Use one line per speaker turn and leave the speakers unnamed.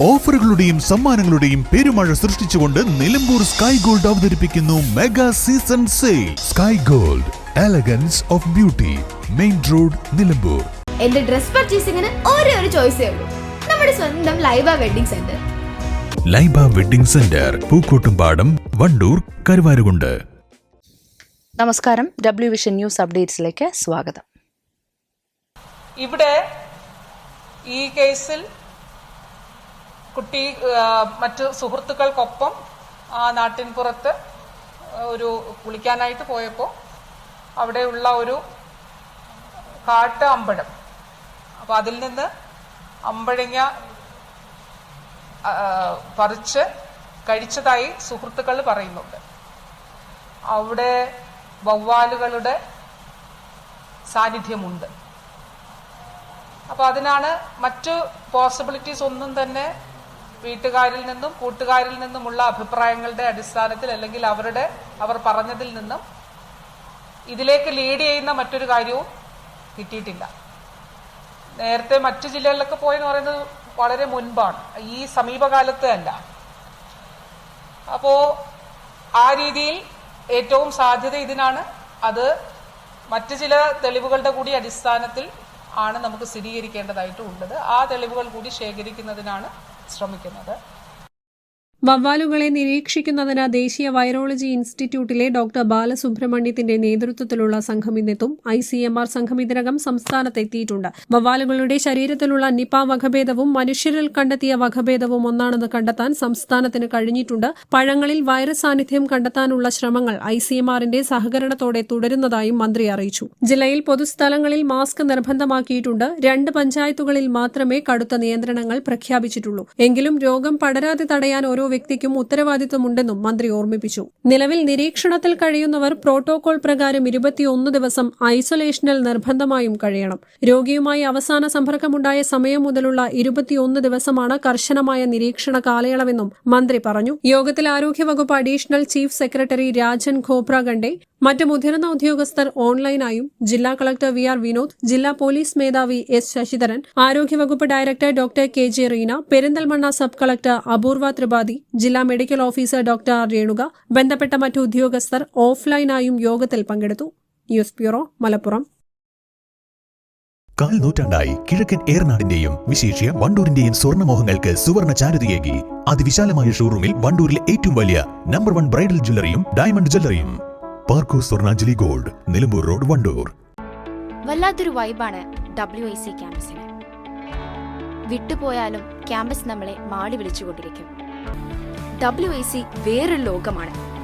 ഓഫറുകളുടെയും സമ്മാനങ്ങളുടെയും പെരുമഴ സൃഷ്ടിച്ചുകൊണ്ട് നിലമ്പൂർ സ്കൈ ഗോൾഡ് അവതരിപ്പിക്കുന്നു mega season sale. Sky gold elegance of beauty main road Nilambur.
എന്റെ ഡ്രസ് പർച്ചേസിംഗിന് ഒരേ ഒരു ചോയ്സേ ഉള്ളൂ. നമ്മുടെ സ്വന്തം Laiba wedding centre.
Laiba wedding centre Pookkottumpadam Wandoor Karuvarakundu.
നമസ്കാരം. ഡബ്ല്യു വിഷൻ ന്യൂസ് അപ്ഡേറ്റ്സിലേക്ക് സ്വാഗതം.
ഇവിടെ ഈ കേസിൽ കുട്ടി മറ്റ് സുഹൃത്തുക്കൾക്കൊപ്പം ആ നാട്ടിൻപുറത്ത് ഒരു കുളിക്കാനായിട്ട് പോയപ്പോൾ അവിടെയുള്ള ഒരു കാട്ട് അമ്പഴം അപ്പോൾ അതിൽ നിന്ന് അമ്പഴങ്ങ പറിച്ച് കഴിച്ചതായി സുഹൃത്തുക്കൾ പറയുന്നുണ്ട്. അവിടെ വവ്വാലുകളുടെ സാന്നിധ്യമുണ്ട്. അപ്പോൾ അതിനാണ് മറ്റു പോസിബിലിറ്റീസ് ഒന്നും തന്നെ വീട്ടുകാരിൽ നിന്നും കൂട്ടുകാരിൽ നിന്നുമുള്ള അഭിപ്രായങ്ങളുടെ അടിസ്ഥാനത്തിൽ അല്ലെങ്കിൽ അവരുടെ അവർ പറഞ്ഞതിൽ നിന്നും ഇതിലേക്ക് ലീഡ് ചെയ്യുന്ന മറ്റൊരു കാര്യവും കിട്ടിയിട്ടില്ല. നേരത്തെ മറ്റു ജില്ലകളിലൊക്കെ പോയെന്ന് പറയുന്നത് വളരെ മുൻപാണ്. ഈ സമീപകാലത്ത് അല്ല. അപ്പോൾ ആ രീതിയിൽ ഏറ്റവും സാധ്യത ഇതിനാണ്. അത് മറ്റു ചില തെളിവുകളുടെ കൂടി അടിസ്ഥാനത്തിൽ ആണ് നമുക്ക് സ്ഥിരീകരിക്കേണ്ടതായിട്ടുള്ളത് ആ തെളിവുകൾ കൂടി ശേഖരിക്കുന്നതിനാണ് ശ്രമിക്കുന്നത്.
വവ്വാലുകളെ നിരീക്ഷിക്കുന്നതിന് ദേശീയ വൈറോളജി ഇൻസ്റ്റിറ്റ്യൂട്ടിലെ ഡോക്ടർ ബാലസുബ്രഹ്മണ്യത്തിന്റെ നേതൃത്വത്തിലുള്ള സംഘം ഇന്നെത്തും. ഐ സി എം ആർ സംഘം ഇതിനകം സംസ്ഥാനത്തെത്തിയിട്ടുണ്ട്. വവ്വാലുകളുടെ ശരീരത്തിലുള്ള നിപ വകഭേദവും മനുഷ്യരിൽ കണ്ടെത്തിയ വകഭേദവും ഒന്നാണെന്ന് കണ്ടെത്താൻ സംസ്ഥാനത്തിന് കഴിഞ്ഞിട്ടുണ്ട്. പഴങ്ങളിൽ വൈറസ് സാന്നിധ്യം കണ്ടെത്താനുള്ള ശ്രമങ്ങൾ ഐ സി എം ആറിന്റെ സഹകരണത്തോടെ തുടരുന്നതായും മന്ത്രി അറിയിച്ചു. ജില്ലയിൽ പൊതുസ്ഥലങ്ങളിൽ മാസ്ക് നിർബന്ധമാക്കിയിട്ടുണ്ട്. രണ്ട് പഞ്ചായത്തുകളിൽ മാത്രമേ കടുത്ത നിയന്ത്രണങ്ങൾ പ്രഖ്യാപിച്ചിട്ടുള്ളൂ. എങ്കിലും രോഗം പടരാതെ തടയാൻ ഓരോ വ്യക്തിക്കും ഉത്തരവാദിത്വമുണ്ടെന്നും മന്ത്രി ഓർമ്മിപ്പിച്ചു. നിലവിൽ നിരീക്ഷണത്തിൽ കഴിയുന്നവർ പ്രോട്ടോകോൾ പ്രകാരം ഇരുപത്തിയൊന്ന് ദിവസം ഐസൊലേഷനിൽ നിർബന്ധമായും കഴിയണം. രോഗിയുമായി അവസാന സമ്പർക്കമുണ്ടായ സമയം മുതലുള്ള ഇരുപത്തിയൊന്ന് ദിവസമാണ് കർശനമായ നിരീക്ഷണ കാലയളവെന്നും മന്ത്രി പറഞ്ഞു. യോഗത്തിൽ ആരോഗ്യവകുപ്പ് additional chief secretary Rajan Khobragade മറ്റ് മുതിർന്ന ഉദ്യോഗസ്ഥർ ഓൺലൈനായും ജില്ലാ കളക്ടർ വി ആർ വിനോദ് ജില്ലാ പോലീസ് മേധാവി എസ് ശശിധരൻ ആരോഗ്യവകുപ്പ് director doctor K J Reena Perinthalmanna sub collector Apoorva Tripathi ജില്ലാ medical officer doctor R Renuka ബന്ധപ്പെട്ട മറ്റു ഉദ്യോഗസ്ഥർ ഓഫ്ലൈനായും യോഗത്തിൽ പങ്കെടുത്തു. News bureau Malappuram.
കാൽ നൂറ്റാണ്ടായി കിഴക്കൻ ഏറനാടിന്റെയും വിശേഷ്യ വണ്ടൂരിന്റെയും സ്വർണമോഹങ്ങൾക്ക് സുവർണ ചാരുതയേകി. അതിവിശാലമായ ഷോറൂമിൽ വണ്ടൂരിലെ ഏറ്റവും വലിയ നമ്പർ വൺ ബ്രൈഡൽ ജ്വല്ലറിയും diamond ജ്വല്ലറിയും. Parco Swarnanjali gold Nilambur road Wandoor.
വല്ലാത്തൊരു വൈബാണ് ഡബ്ല്യു ഐ സി ക്യാമ്പസിന്. വിട്ടുപോയാലും ക്യാമ്പസ് നമ്മളെ മാടി വിളിച്ചുകൊണ്ടിരിക്കും. ഡബ്ല്യു ഐ സി വേറൊരു ലോകമാണ്.